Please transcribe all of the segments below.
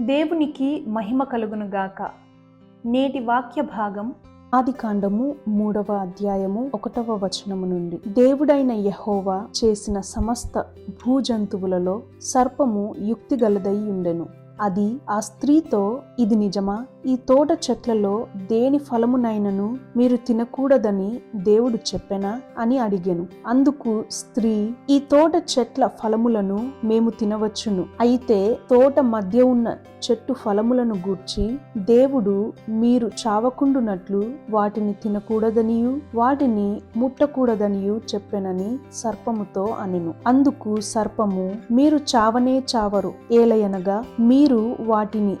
దేవునికి మహిమ కలుగునుగాక నేటి వాక్య భాగం ఆది కాండము మూడవ అధ్యాయము ఒకటవ వచనము నుండి. దేవుడైన యహోవా చేసిన సమస్త భూజంతువులలో సర్పము యుక్తిగలదై ఉండెను. అది ఆ స్త్రీతో ఇది నిజమా? ఈ తోట చెట్లలో దేని ఫలమునైనను మీరు తినకూడదని దేవుడు చెప్పెనా అని అడిగాను. అందుకు స్త్రీ ఈ తోట చెట్ల ఫలములను మేము తినవచ్చును. అయితే తోట మధ్య ఉన్న చెట్టు ఫలములను గూర్చి దేవుడు మీరు చావకుండునట్లు వాటిని తినకూడదనియు వాటిని ముట్టకూడదనియు చెప్పెనని సర్పముతో అనెను. అందుకు సర్పము మీరు చావనే చావరు. ఏలయనగా మీరు వాటిని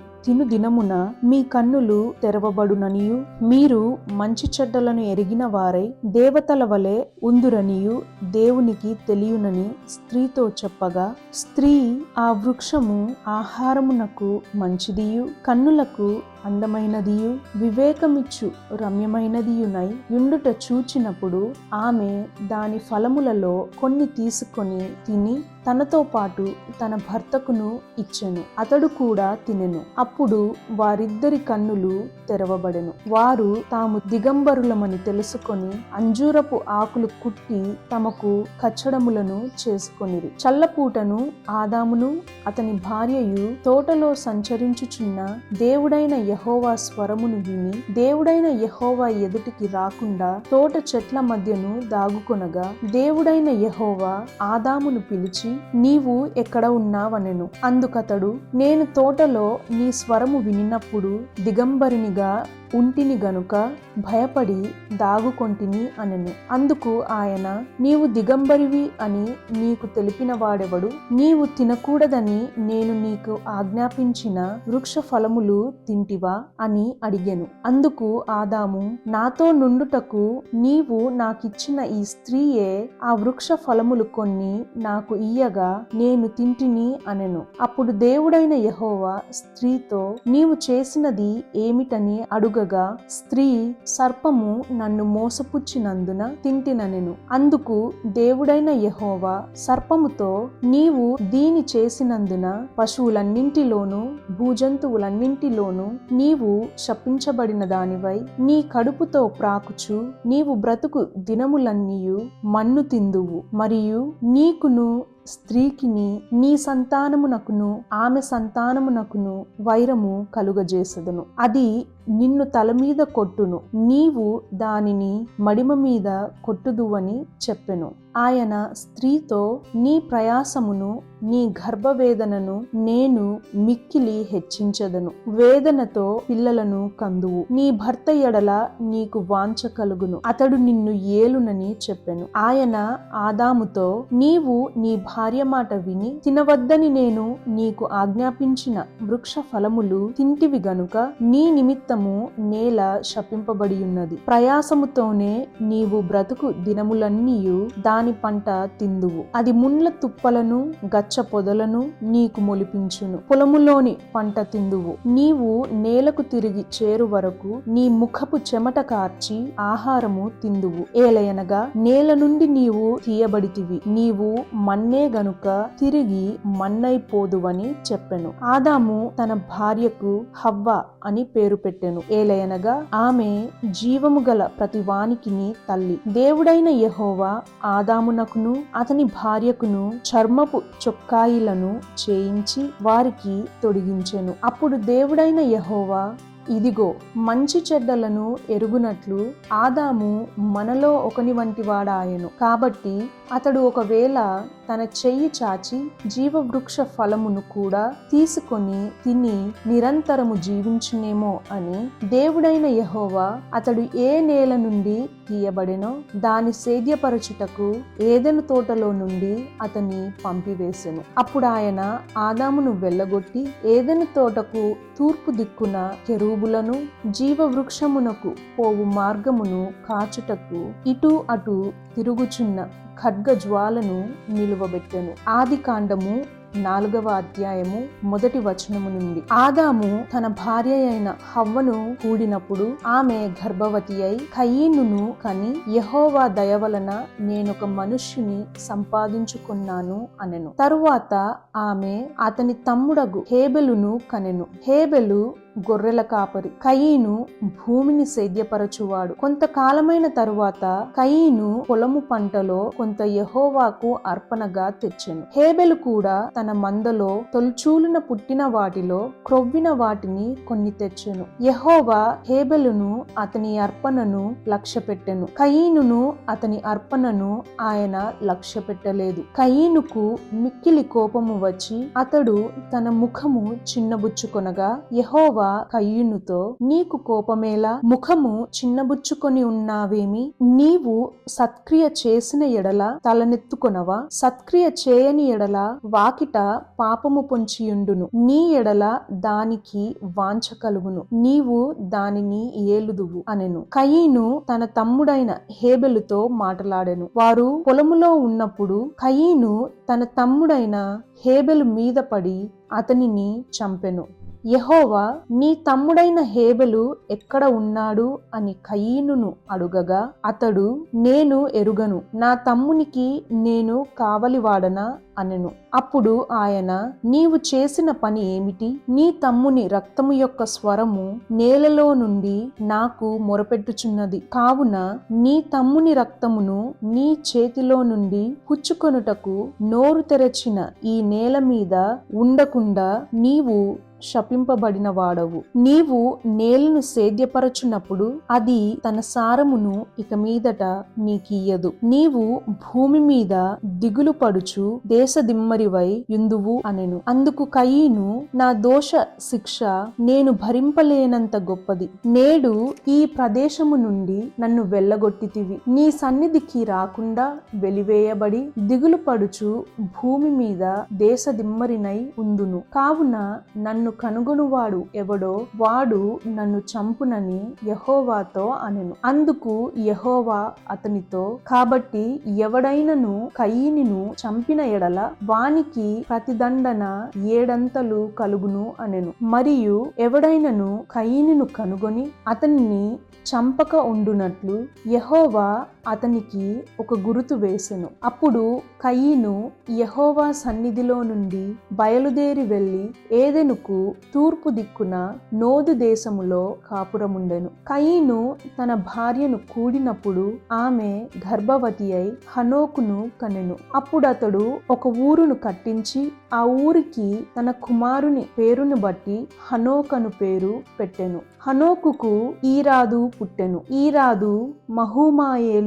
దినమున మీ కన్నులు తెరవబడుననియు మీరు మంచి చెడ్డలను ఎరిగిన వారై దేవతల వలె ఉందురనియు దేవునికి తెలియనని స్త్రీతో చెప్పగా స్త్రీ ఆ వృక్షము ఆహారమునకు మంచిదియు కన్నులకు అందమైనదియు వివేకమిచ్చు రమ్యమైనదియునై యుండుట చూచినప్పుడు ఆమె దాని ఫలములలో కొన్ని తీసుకొని తిని తనతో పాటు తన భర్తకును ఇచ్చెను. అతడు కూడా తినెను. అప్పుడు వారిద్దరి కన్నులు తెరవబడెను. వారు తాము దిగంబరులమని తెలుసుకొని అంజూరపు ఆకులు కుట్టి తమకు కచ్చడములను చేసుకొనిరి. చల్లపూటను ఆదామును అతని భార్యయు తోటలో సంచరించుచున్న దేవుడైన యహోవా స్వరమును విని దేవుడైన యహోవా ఎదుటికి రాకుండా తోట చెట్ల మధ్యను దాగుకొనగా దేవుడైన యహోవా ఆదామును పిలిచి నీవు ఎక్కడ ఉన్నావనెను. అందుకతడు నేను తోటలో నీ స్వరము వినినప్పుడు దిగంబరినిగా ఉంటిని గనుక భయపడి దాగుకొంటిని అనెను. అందుకు ఆయన నీవు దిగంబరివి అని నీకు తెలిపిన వాడెవడు? నీవు తినకూడదని నేను నీకు ఆజ్ఞాపించిన వృక్ష ఫలములు తింటివా? అని అడిగెను. అందుకు ఆదాము నాతో నుండుటకు నీవు నాకిచ్చిన ఈ స్త్రీయే ఆ వృక్ష ఫలములు కొన్ని నాకు ఇయ్యగా నేను తింటిని అనెను. అప్పుడు దేవుడైన యహోవా స్త్రీతో నీవు చేసినది ఏమిటని అడుగు అడుగగా స్త్రీ సర్పము నన్ను మోసపుచ్చినందున తింటిననెను అందుకు దేవుడైన యహోవా సర్పముతో నీవు దీని చేసినందున పశువులన్నింటిలోను భూజంతువులన్నింటిలోనూ నీవు శపించబడిన దానివై నీ కడుపుతో ప్రాకుచు నీవు బ్రతుకు దినములన్నీయు మన్ను తిందువు. మరియు నీకును స్త్రీకిని నీ సంతానమునకును ఆమె సంతానమునకును వైరము కలుగజేసదును. అది నిన్ను తల మీద కొట్టును. నీవు దానిని మడిమ మీద కొట్టుదువని చెప్పెను. ఆయన స్త్రీతో నీ ప్రయాసమును నీ గర్భవేదనను నేను మిక్కిలి హెచ్చించదను. వేదనతో పిల్లలను కందువు. నీ భర్త ఎడల నీకు వాంఛ కలుగును. అతడు నిన్ను ఏలునని చెప్పెను. ఆయన ఆదాముతో నీవు నీ భార్య మాట విని తినవద్దని నేను నీకు ఆజ్ఞాపించిన వృక్ష ఫలములు తింటివి గనుక నీ నిమిత్తము నేల శపింపబడి ఉన్నది ప్రయాసముతోనే నీవు బ్రతుకు దినములన్నీయు దాని పంట తిందువు. అది ముండ్ల తుప్పలను గచ్చ పొదలను నీకు మొలిపించును. పొలములోని పంట తిందువు. నీవు నేలకు తిరిగి చేరు వరకు నీ ముఖపు చెమట కార్చి ఆహారము తిందువు. ఏలయనగా నేల నుండి నీవు తీయబడితివి. నీవు మన్నే గనుక తిరిగి మన్నైపోదువని చెప్పెను. ఆదాము తన భార్యకు హవ్వ అని పేరు పెట్టాడు పెట్టెను ఏలయనగా ఆమె జీవము గల ప్రతి వానికిని తల్లి. దేవుడైన యహోవా ఆదామునకును అతని భార్యకును చర్మపు చొక్కాయిలను చేయించి వారికి తొడిగించెను. అప్పుడు దేవుడైన యహోవా ఇదిగో మంచి చెడ్డలను ఎరుగునట్లు ఆదాము మనలో ఒకని వంటి వాడాయను. కాబట్టి అతడు ఒకవేళ తన చెయ్యి చాచి జీవవృక్ష ఫలమును కూడా తీసుకొని తిని నిరంతరము జీవించునేమో అని దేవుడైన యహోవా అతడు ఏ నేల నుండి తీయబడెనో దాని సేద్యపరచుటకు ఏదెను తోటలో నుండి అతని పంపివేసెను. అప్పుడు ఆయన ఆదామును వెళ్ళగొట్టి ఏదెను తోటకు తూర్పు దిక్కున కెరూబులను జీవవృక్షమునకు పోవు మార్గమును కాచుటకు ఇటు అటు తిరుగుచున్న ఖడ్గ జ్వాలను నిలువబెట్టెను. ఆది కాండము నాలుగవ అధ్యాయము మొదటి వచనము నుండి. ఆదాము తన భార్య అయిన హవ్వను కూడినప్పుడు ఆమె గర్భవతి అయి కయీనును కని యహోవా దయ వలన నేనొక మనుష్యుని సంపాదించుకున్నాను అనెను. తరువాత ఆమె అతని తమ్ముడగు హేబెలును కనెను. హేబెలు గొర్రెల కాపరి. కయీను భూమిని సేద్యపరచువాడు. కొంతకాలమైన తరువాత కయీను పొలము పంటలో కొంత యహోవాకు అర్పణగా తెచ్చెను. హేబెలు కూడా తన మందలో తొలిచూలిన పుట్టిన వాటిలో క్రొవ్విన వాటిని కొన్ని తెచ్చెను. యహోవా హేబెలును అతని అర్పణను లక్ష్య పెట్టెను కయీనును అతని అర్పణను ఆయన లక్ష్య పెట్టలేదు కయీనుకు మిక్కిలి కోపము వచ్చి అతడు తన ముఖము చిన్నబుచ్చుకొనగా యహోవా కయ్యునుతో నీకు కోపమేలా ముఖము చిన్నబుచ్చుకొని ఉన్నావేమి? నీవు సత్క్రియ చేసిన ఎడల తలనెత్తుకొనవా? సత్క్రియ చేయని ఎడల వాకిట పాపము పొంచియుండును. నీ ఎడల దానికి వాంఛ కలుగును. నీవు దానిని ఏలుదువు అనెను. కయీను తన తమ్ముడైన హేబెలుతో మాట్లాడెను. వారు పొలములో ఉన్నప్పుడు కయీను తన తమ్ముడైన హేబెలు మీద పడి అతనిని చంపెను. యహోవా నీ తమ్ముడైన హేబెలు ఎక్కడ ఉన్నాడు? అని కయీనును అడుగగా అతడు నేను ఎరుగను. నా తమ్మునికి నేను కావలివాడనా? అనెను. అప్పుడు ఆయన నీవు చేసిన పని ఏమిటి? నీ తమ్ముని రక్తము యొక్క స్వరము నేలలో నుండి నాకు మొరపెట్టుచున్నది. కావున నీ తమ్ముని రక్తమును నీ చేతిలో నుండి పుచ్చుకొనుటకు నోరు తెరచిన ఈ నేల మీద ఉండకుండా నీవు శపింపబడిన వాడవు. నీవు నేలను సేద్యపరచునప్పుడు అది తన సారమును ఇక మీదట నీకియ్యదు. నీవు భూమి మీద దిగులు పడుచు దేశదిమ్మరివై యుందువు అనెను. అందుకు కయీను నా దోష శిక్ష నేను భరింపలేనంత గొప్పది. నేడు ఈ ప్రదేశము నుండి నన్ను వెళ్ళగొట్టితివి. నీ సన్నిధికి రాకుండా వెలివేయబడి దిగులు పడుచు భూమి మీద దేశదిమ్మరినై ఉందును. కావున నన్ను కనుగొనువాడు ఎవడో వాడు నన్ను చంపునని యహోవాతో అనెను. అందుకు యహోవా అతనితో కాబట్టి ఎవడైనను కయ్యినిను చంపిన ఎడల వానికి ప్రతిదండన ఏడంతలు కలుగును అనెను. మరియు ఎవడైనను కయ్యినిను కనుగొని అతన్ని చంపక ఉండునట్లు యహోవా అతనికి ఒక గురుతు వేసెను. అప్పుడు కయీను యహోవా సన్నిధిలో నుండి బయలుదేరి వెళ్ళి ఏదెనుకు తూర్పు దిక్కున నోదు దేశములో కాపురముండెను. కయీను తన భార్యను కూడినప్పుడు ఆమె గర్భవతి అయి హనోకును కనెను. అప్పుడు అతడు ఒక ఊరును కట్టించి ఆ ఊరికి తన కుమారుని పేరును బట్టి హనోకను పేరు పెట్టెను. హనోకుకు ఈరాదు పుట్టెను. ఈరాదు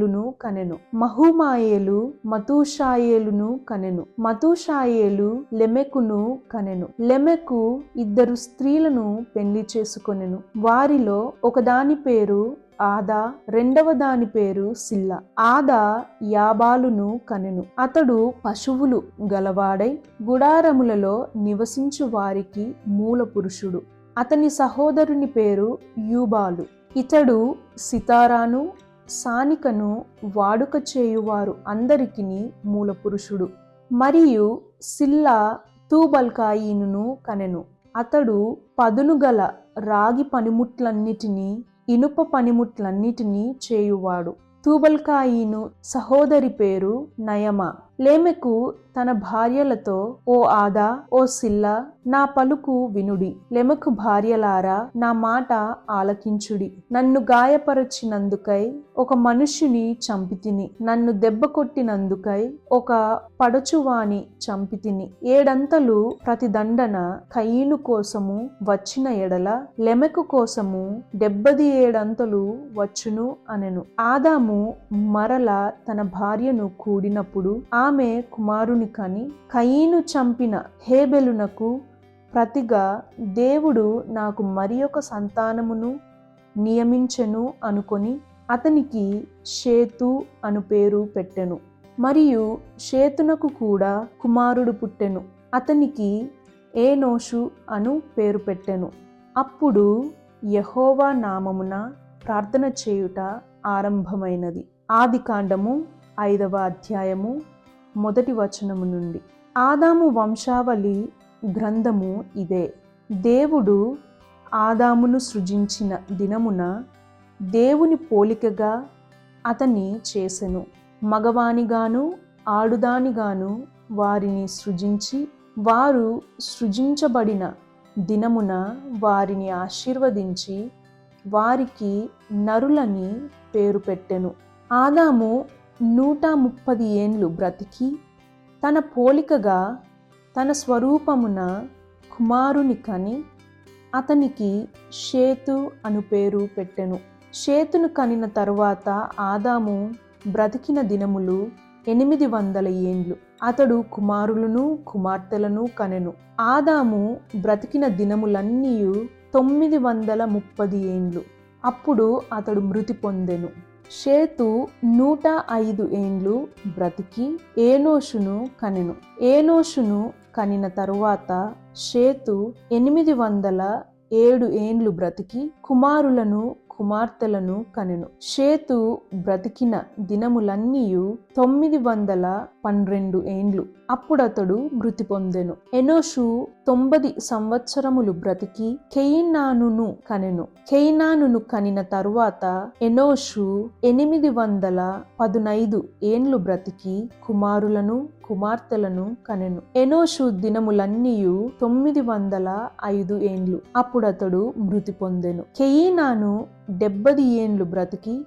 మహుమాయేలును కనెను. మహుమాయేలు మతూషాయేలును కనెను. మతూషాయేలు లెమెకును కనెను. లెమెకు ఇద్దరు స్త్రీలను పెళ్ళి చేసుకొనెను. వారిలో ఒకదాని పేరు ఆదా రెండవ దాని పేరు సిల్ల. ఆదా యాబాలును కనెను. అతడు పశువులు గలవాడై గుడారములలో నివసించు వారికి మూల పురుషుడు. అతని సహోదరుని పేరు యూబాలు. ఇతడు సితారాను సానికను వాడుక చేయువారు అందరికిని మూల పురుషుడు మరియు సిల్లా తూబల్కాయినును కనెను. అతడు పదునుగల రాగి పనిముట్లన్నిటినీ ఇనుప పనిముట్లన్నిటినీ చేయువాడు. తూబల్కాయిను సహోదరి పేరు నయమ. లేమెకు తన భార్యలతో ఓ ఆదా ఓ సిల్లా నా పలుకు వినుడి. లెమకు భార్యలారా నా మాట ఆలకించుడి. నన్ను గాయపరచినందుకై ఒక మనుష్యుని చంపితిని. నన్ను దెబ్బ కొట్టినందుకై ఒక పడచువాని చంపితిని. ఏడంతలు ప్రతిదండన కయీను కోసము వచ్చిన ఎడల లెమెకు కోసము డెబ్బది ఏడంతలు వచ్చును అనెను. ఆదాము మరల తన భార్యను కూడినప్పుడు ఆ ఆమె కుమారుని కని కయీను చంపిన హేబెలునకు ప్రతిగా దేవుడు నాకు మరి ఒక సంతానమును నియమించెను అనుకొని అతనికి షేతు అను పేరు పెట్టెను. మరియు షేతునకు కూడా కుమారుడు పుట్టెను. అతనికి ఏనోషు అను పేరు పెట్టెను. అప్పుడు యహోవా నామమున ప్రార్థన చేయుట ఆరంభమైనది. ఆది కాండము ఐదవ అధ్యాయము మొదటి వచనము నుండి. ఆదాము వంశావళి గ్రంథము ఇదే. దేవుడు ఆదామును సృజించిన దినమున దేవుని పోలికగా అతన్ని చేసెను. మగవానిగాను ఆడుదానిగాను వారిని సృజించి వారు సృజించబడిన దినమున వారిని ఆశీర్వదించి వారికి నరులని పేరు పెట్టెను. ఆదాము నూట ముప్పది ఏండ్లు బ్రతికి తన పోలికగా తన స్వరూపమున కుమారుని కని అతనికి షేతు అను పేరు పెట్టెను. షేతును కనిన తరువాత ఆదాము బ్రతికిన దినములు ఎనిమిది వందల ఏండ్లు. అతడు కుమారులను కుమార్తెలను కనెను. ఆదాము బ్రతికిన దినములన్నీ తొమ్మిది వందల ముప్పది ఏండ్లు. అప్పుడు అతడు మృతి పొందెను. షేతు నూట ఐదు ఏండ్లు బ్రతికి ఏనోషును కనెను. ఏనోషును కనిన తరువాత షేతు ఎనిమిది వందల ఏడు ఏండ్లు బ్రతికి కుమారులను కుమార్తెలను కనెను. షేతు బ్రతికిన దినములన్నీయు తొమ్మిది వందల పన్నెండు ఏండ్లు. అప్పుడతడు మృతి పొందెను. ఎనోషు తొంభది సంవత్సరములు బ్రతికి కెయినానును కనెను. కెయినానును కనిన తరువాత ఎనోషు ఎనిమిది వందల పదునైదు ఏండ్లు బ్రతికి కుమారులను కుమార్తెలను కనెను. ఎనోషు దినములన్నీయు తొమ్మిది వందల ఐదు ఏండ్లు. అప్పుడతడు మృతి పొందెను. కెయినాను డెబ్బది ఏండ్లు బ్రతికి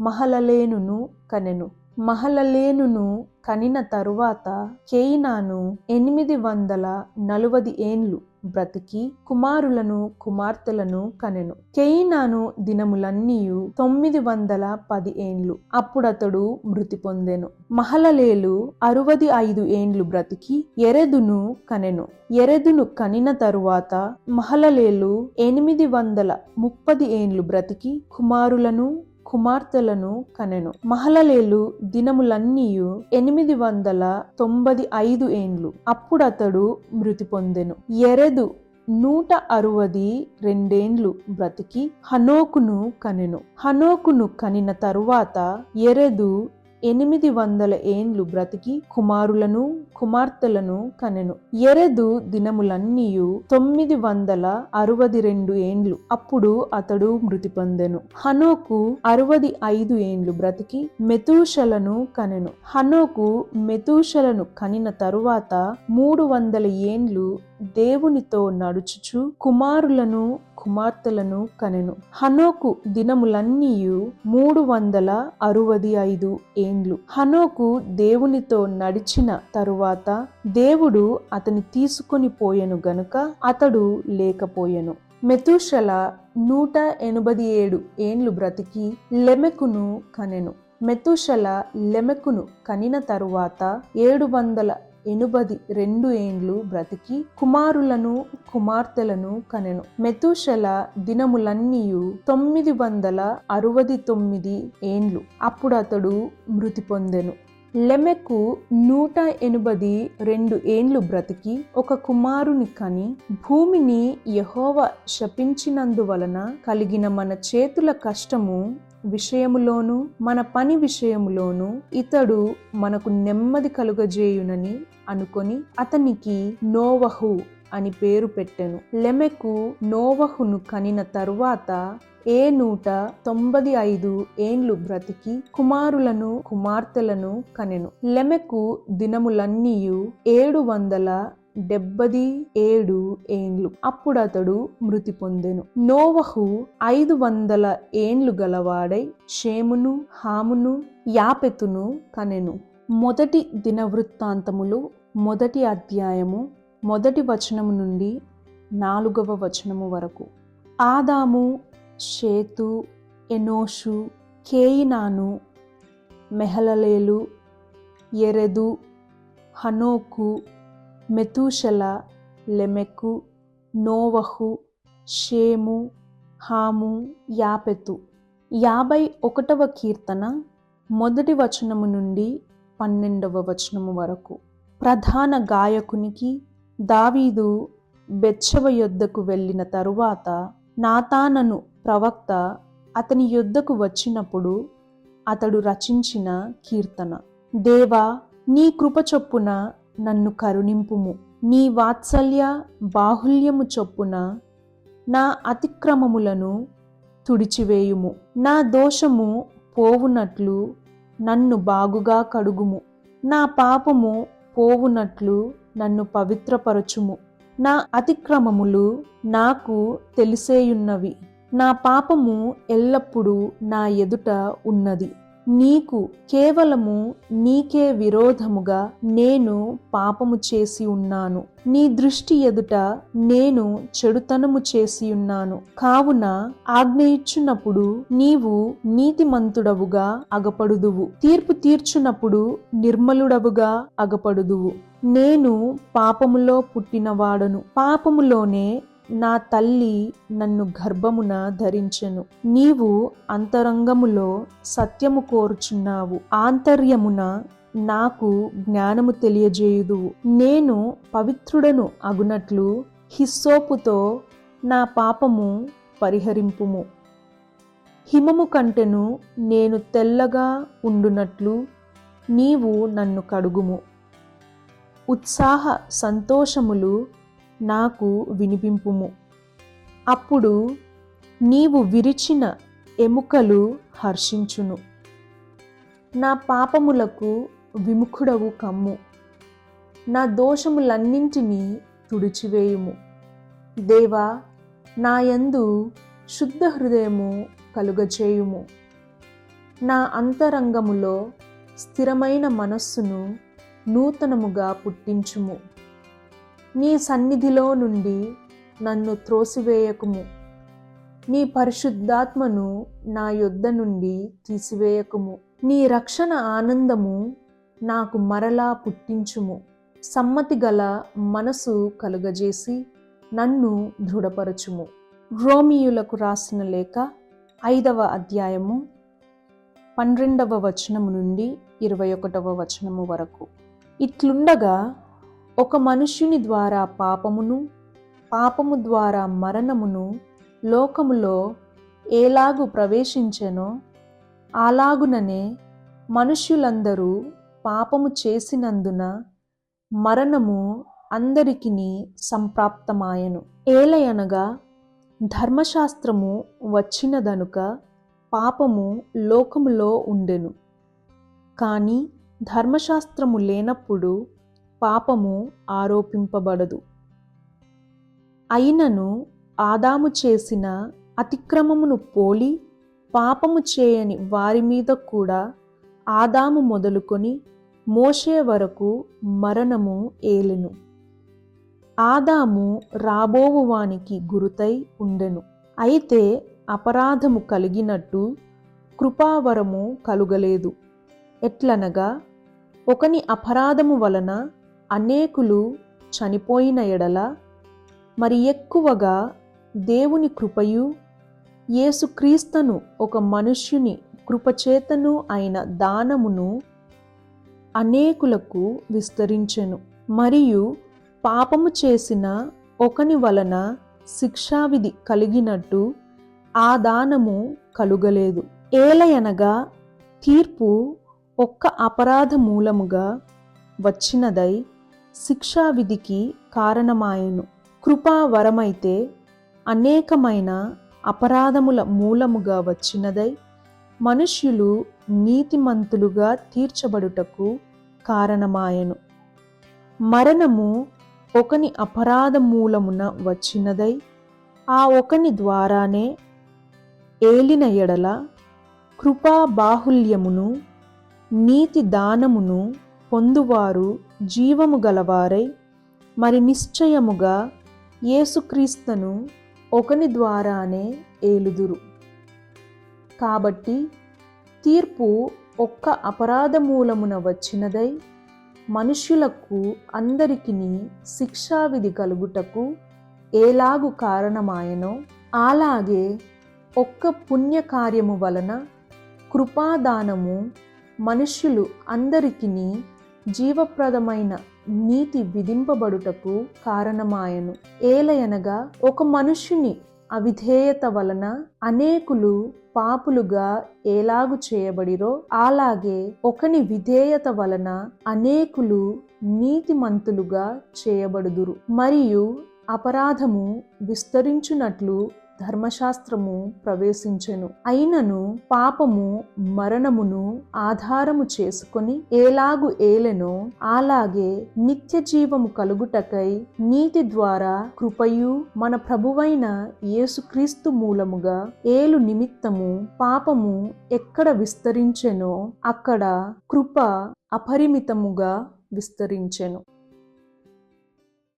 మహలలేనును కనెను. మహలలేనును కనిన తరువాత కేయినాను ఎనిమిది వందల నలువది ఏండ్లు బ్రతికి కుమారులను కుమార్తెలను కనెను. కేయినాను దినములన్నీయు తొమ్మిది వందల పది ఏండ్లు. అప్పుడతడు మృతి పొందెను. మహలలేలు అరువది ఐదు ఏండ్లు బ్రతికి ఎరెదును కనెను. ఎరెదును కనిన తరువాత మహలలేలు ఎనిమిది వందల ముప్పది ఏండ్లు బ్రతికి కుమారులను కుమార్తెలను కనెను. మహలలేలు దినములన్నీయు ఎనిమిది వందల తొంభది ఐదు ఏండ్లు. అప్పుడతడు మృతి పొందెను. ఎరెదు నూట అరవది రెండేండ్లు బ్రతికి హనోకును కనెను. హనోకును కనిన తరువాత ఎరెదు ఎనిమిది వందల ఏండ్లు బ్రతికి కుమారులను కుమార్తెలను కనెను. ఎరెదు దినములన్నీయు తొమ్మిది వందల అరవది రెండు ఏండ్లు. అప్పుడు అతడు మృతి పొందెను. హనోకు అరవది ఐదు ఏండ్లు బ్రతికి మెతూషలను కనెను. హనోకు మెతూషలను కనిన తరువాత మూడు వందల ఏండ్లు దేవునితో నడుచుచు కుమారులను కుమార్తెలను కనెను. హనోకు దినములన్నీయు మూడు వందల అరవది ఐదు ఏండ్లు. హనోకు దేవునితో నడిచిన తరువాత తరువాత దేవుడు అతని తీసుకొని పోయెను గనుక అతడు లేకపోయెను. మెతుషల నూట ఎనభై ఏడు ఏండ్లు బ్రతికి లెమెకును కనెను. మెతుషల లెమెకును కనిన తరువాత ఏడు వందల ఎనుబది రెండు ఏండ్లు బ్రతికి కుమారులను కుమార్తెలను కనెను. మెతుషల దినములన్నీయు తొమ్మిది వందల అరవది తొమ్మిది ఏండ్లు. అప్పుడు అతడు మృతి పొందెను. లెమెకు నూట ఎనుబది రెండు ఏండ్లు బ్రతికి ఒక కుమారుని కని భూమిని యహోవ శపించినందువలన కలిగిన మన చేతుల కష్టము విషయములోను మన పని విషయములోను ఇతడు మనకు నెమ్మది కలుగజేయునని అనుకొని అతనికి నోవహు అని పేరు పెట్టెను. లెమెకు నోవహును కనిన తరువాత ఏ నూట తొంభై ఐదు ఏండ్లు బ్రతికి కుమారులను కుమార్తెలను కనెను. లెమెకు దినములన్నీయు ఏడు వందల డెబ్బది ఏడు ఏండ్లు. అప్పుడతడు మృతి పొందెను. నోవహు ఐదు వందల ఏండ్లు గలవాడై షేమును హామును యాపెతును కనెను. మొదటి దినవృత్తాంతములు మొదటి అధ్యాయము మొదటి వచనము నుండి నాలుగవ వచనము వరకు. ఆదాము షేతు ఎనోషు కేయినాను మెహలలేలు ఎరెదు హనోకు మెతూషల లెమెకు నోవహు షేము హాము యాపెతు. యాభై ఒకటవ కీర్తన మొదటి వచనము నుండి పన్నెండవ వచనము వరకు. ప్రధాన గాయకునికి దావీదు బెచ్చవ యొద్దకు వెళ్ళిన తరువాత నాతానను ప్రవక్త అతని యుద్ధకు వచ్చినప్పుడు అతడు రచించిన కీర్తన. దేవా నీ కృప చొప్పున నన్ను కరుణింపుము. నీ వాత్సల్య బాహుల్యము చొప్పున నా అతిక్రమములను తుడిచివేయుము. నా దోషము పోవునట్లు నన్ను బాగుగా కడుగుము. నా పాపము పోవునట్లు నన్ను పవిత్రపరచుము. నా అతిక్రమములు నాకు తెలిసేయున్నవి. నా పాపము ఎల్లప్పుడూ నా ఎదుట ఉన్నది. నీకు కేవలము నీకే విరోధముగా నేను పాపము చేసి ఉన్నాను. నీ దృష్టి ఎదుట నేను చెడుతనము చేసి ఉన్నాను. కావున ఆజ్ఞ ఇచ్చున్నప్పుడు నీవు నీతిమంతుడవుగా అగపడుదువు. తీర్పు తీర్చునప్పుడు నిర్మలుడవుగా అగపడుదువు. నేను పాపములో పుట్టినవాడను. పాపములోనే నా తల్లి నన్ను గర్భమున ధరించెను. నీవు అంతరంగములో సత్యము కోరుచున్నావు. ఆంతర్యమున నాకు జ్ఞానము తెలియజేయుదు నేను పవిత్రుడను అగునట్లు హిస్సోపుతో నా పాపము పరిహరింపుము. హిమము కంటెను నేను తెల్లగా ఉండునట్లు నీవు నన్ను కడుగుము. ఉత్సాహ సంతోషములు నాకు వినిపింపుము. అప్పుడు నీవు విరిచిన ఎముకలు హర్షించును. నా పాపములకు విముఖుడవు కమ్ము. నా దోషములన్నింటినీ తుడిచివేయుము. దేవా నా యందు శుద్ధ హృదయము కలుగచేయుము. నా అంతరంగములో స్థిరమైన మనస్సును నూతనముగా పుట్టించుము. నీ సన్నిధిలో నుండి నన్ను త్రోసివేయకుము. నీ పరిశుద్ధాత్మను నా యొద్ద నుండి తీసివేయకుము. నీ రక్షణ ఆనందము నాకు మరలా పుట్టించుము. సమ్మతి గల మనసు కలుగజేసి నన్ను దృఢపరచుము. రోమియులకు రాసిన లేఖ ఐదవ అధ్యాయము పన్నెండవ వచనము నుండి ఇరవై ఒకటవ వచనము వరకు. ఇట్లుండగా ఒక మనుష్యుని ద్వారా పాపమును పాపము ద్వారా మరణమును లోకములో ఏలాగు ప్రవేశించెనో అలాగుననే మనుష్యులందరూ పాపము చేసినందున మరణము అందరికిని సంప్రాప్తమాయను. ఏలయనగా ధర్మశాస్త్రము వచ్చినదనుక పాపము లోకములో ఉండెను. కానీ ధర్మశాస్త్రము లేనప్పుడు పాపము ఆరోపింపబడదు. అయినను ఆదాము చేసిన అతిక్రమమును పోలి పాపము చేయని వారి మీద కూడా ఆదాము మొదలుకొని మోషే వరకు మరణము ఏలెను. ఆదాము రాబోవువానికి గురుతై ఉండెను. అయితే అపరాధము కలిగినట్టు కృపావరము కలుగలేదు. ఎట్లనగా ఒకని అపరాధము వలన అనేకులు చనిపోయిన ఎడల మరి ఎక్కువగా దేవుని కృపయు యేసుక్రీస్తను ఒక మనుష్యుని కృపచేతను అయిన దానమును అనేకులకు విస్తరించెను. మరియు పాపము చేసిన ఒకని వలన శిక్షావిధి కలిగినట్టు ఆ దానము కలుగలేదు. ఏలయనగా తీర్పు ఒక్క అపరాధ మూలముగా వచ్చినదై శిక్షావిధికి కారణమాయెను. కృపావరమైతే అనేకమైన అపరాధముల మూలముగా వచ్చినదై మనుష్యులు నీతిమంతులుగా తీర్చబడుటకు కారణమాయెను. మరణము ఒకని అపరాధ మూలమున వచ్చినదై ఆ ఒకని ద్వారానే ఏలిన ఎడల కృపా బాహుల్యమును నీతి దానమును పొందువారు జీవము గలవారై మరి నిశ్చయముగా యేసుక్రీస్తును ఒకని ద్వారానే ఏలుదురు. కాబట్టి తీర్పు ఒక్క అపరాధ మూలమున వచ్చినదై మనుష్యులకు అందరికీ శిక్షావిధి కలుగుటకు ఏలాగు కారణమాయనో అలాగే ఒక్క పుణ్యకార్యము వలన కృపాదానము మనుష్యులు అందరికీ జీవప్రదమైన నీతి విధింపబడుటకు కారణమాయను. ఏలయనగా ఒక మనుష్యుని అవిధేయత వలన అనేకులు పాపులుగా ఏలాగు చేయబడిరో అలాగే ఒకని విధేయత వలన అనేకులు నీతిమంతులుగా చేయబడుదురు. మరియు అపరాధము విస్తరించునట్లు ధర్మశాస్త్రము ప్రవేశించెను. అయినను పాపము మరణమును ఆధారము చేసుకొని ఏలాగు ఏలెనో అలాగే నిత్య జీవము కలుగుటకై నీతి ద్వారా కృపయు మన ప్రభువైన యేసుక్రీస్తు మూలముగా ఏలు నిమిత్తము పాపము ఎక్కడ విస్తరించెనో అక్కడ కృప అపరిమితముగా విస్తరించెను.